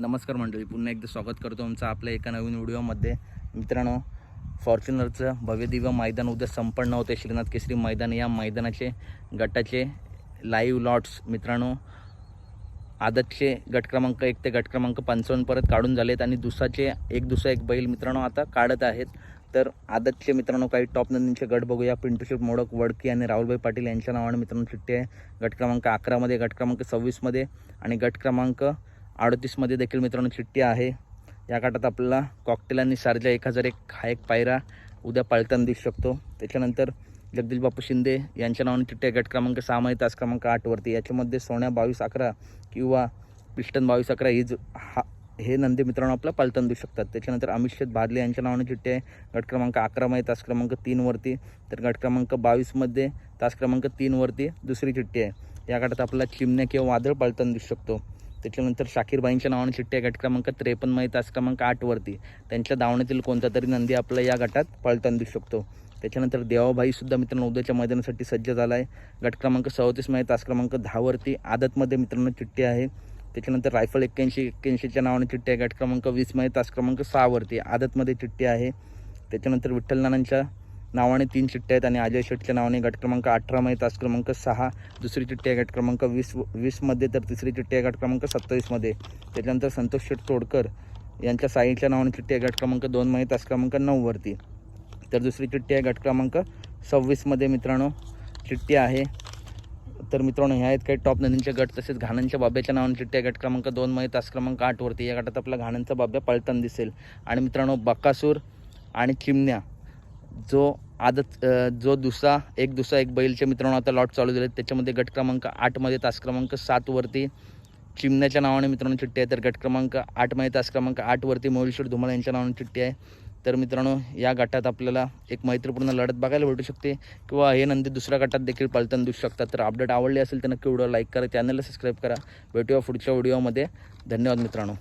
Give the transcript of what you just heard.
नमस्कार मंडळी पुन्हा एकदा स्वागत करतो आमचं आपल्या एका नवीन व्हिडिओमध्ये. मित्रांनो फॉर्च्युनरचं भव्यदिव्य मैदान उद्या संपन्न होते श्रीनाथ केसरी मैदान या मैदानाचे गटाचे लाईव्ह लॉट्स मित्रांनो आदतचे गट क्रमांक एक ते गट क्रमांक पंचावन्न परत काढून झालेत आणि दुसाचे एक दुसरा एक बैल मित्रांनो आता काढत आहेत. तर आदतचे मित्रांनो काही टॉप नंदींचे गट बघूया. पिंटूशेट मोडक वडकी आणि राहुलभाई पाटील यांच्या नावाने मित्रांनो चिठ्ठी आहे गट क्रमांक अकरामध्ये गट क्रमांक सव्वीसमध्ये आणि गट क्रमांक अडतीसमध्ये देखील मित्रांनो चिठ्ठी आहे. या गटात आपल्याला कॉकटेल आणि सारजा एक हजार एक हा एक पायरा उद्या पळताना दिसू शकतो. त्याच्यानंतर जगदीश बापू शिंदे यांच्या नावाने चिठ्ठी आहे. गट क्रमांक सहामध्ये तास क्रमांक आठवरती याच्यामध्ये सोन्या बावीस अकरा किंवा पिस्टन बावीस अकरा ही ज हा हे नंदी मित्रांनो आपला पालतन दिसू शकतात. त्याच्यानंतर अमित भादले यांच्या नावाने चिठ्ठी आहे. गट क्रमांक अकरामध्ये तास क्रमांक तीनवरती तर गट क्रमांक बावीसमध्ये तास क्रमांक तीनवरती दुसरी चिठ्ठी आहे. या गटात आपला चिमण्या किंवा वादळ पालतन दिसू शकतो. त्याच्यानंतर शाकीरबाईंच्या नावाने चिठ्ठी गट क्रमांक त्रेपन्नमध्ये तास क्रमांक आठवरती त्यांच्या धावण्यातील कोणता तरी नंदी आपल्याला या गटात पळताना दिसू शकतो. त्याच्यानंतर देवाभाईसुद्धा मित्रांनो उद्याच्या मैदानासाठी सज्ज झाला आहे. गट क्रमांक सदतीसमध्ये तास क्रमांक दहावरती आदतमध्ये मित्रांनो चिठ्ठी आहे. त्याच्यानंतर रायफल एक्क्याऐंशी एक्क्याऐंशीच्या नावाने चिठ्ठी आहे. गट क्रमांक वीसमध्ये तास क्रमांक सहावरती आदतमध्ये चिठ्ठी आहे. त्याच्यानंतर विठ्ठल नानांच्या नावाने तीन चिठ्ठ्या आहेत आणि अजय शेटच्या नावाने गट क्रमांक अठरामध्ये तास क्रमांक सहा दुसरी चिठ्ठी आहे गट क्रमांक वीस वीसमध्ये तर तिसरी चिठ्ठी आहे गट क्रमांक सत्तावीसमध्ये त्याच्यानंतर संतोष शेट तोडकर यांच्या साईच्या नावाने चिठ्ठी आहे गट क्रमांक दोनमध्ये तास क्रमांक नऊवरती तर दुसरी चिठ्ठी आहे गट क्रमांक सव्वीसमध्ये मित्रांनो. चिठ्ठी आहे. तर मित्रांनो ह्या आहेत काही टॉप नदींचे गट तसेच घाणांच्या बाब्याच्या नावाने चिठ्ठी आहे गट क्रमांक दोनमध्ये तास क्रमांक आठवरती या गटात आपला घाणांचा बाब्या पळताना दिसेल. आणि मित्रांनो बकासूर आणि चिमण्या जो आदत जो दुसरा एक दुसरा एक बैलच्या मित्रांनो आता लॉट चालू झाले त्याच्यामध्ये गट क्रमांक आठमध्ये तास क्रमांक सातवरती चिमण्याच्या नावाने मित्रांनो चिठ्ठी आहे. तर गट क्रमांक आठमध्ये तास क्रमांक आठवरती मोहिश्वर धुमाळ यांच्या नावाने चिठ्ठी आहे. तर मित्रांनो या गटात आपल्याला एक मैत्रीपूर्ण लढत बघायला भेटू शकते. किंवा हे नंदी दुसऱ्या गटात देखील पलतन दिसू शकतात. तर अपडेट आवडली असेल तर नक्की व्हिडिओ लाईक करा चॅनलला सबस्क्राईब करा. भेटूया पुढच्या व्हिडिओमध्ये धन्यवाद मित्रांनो.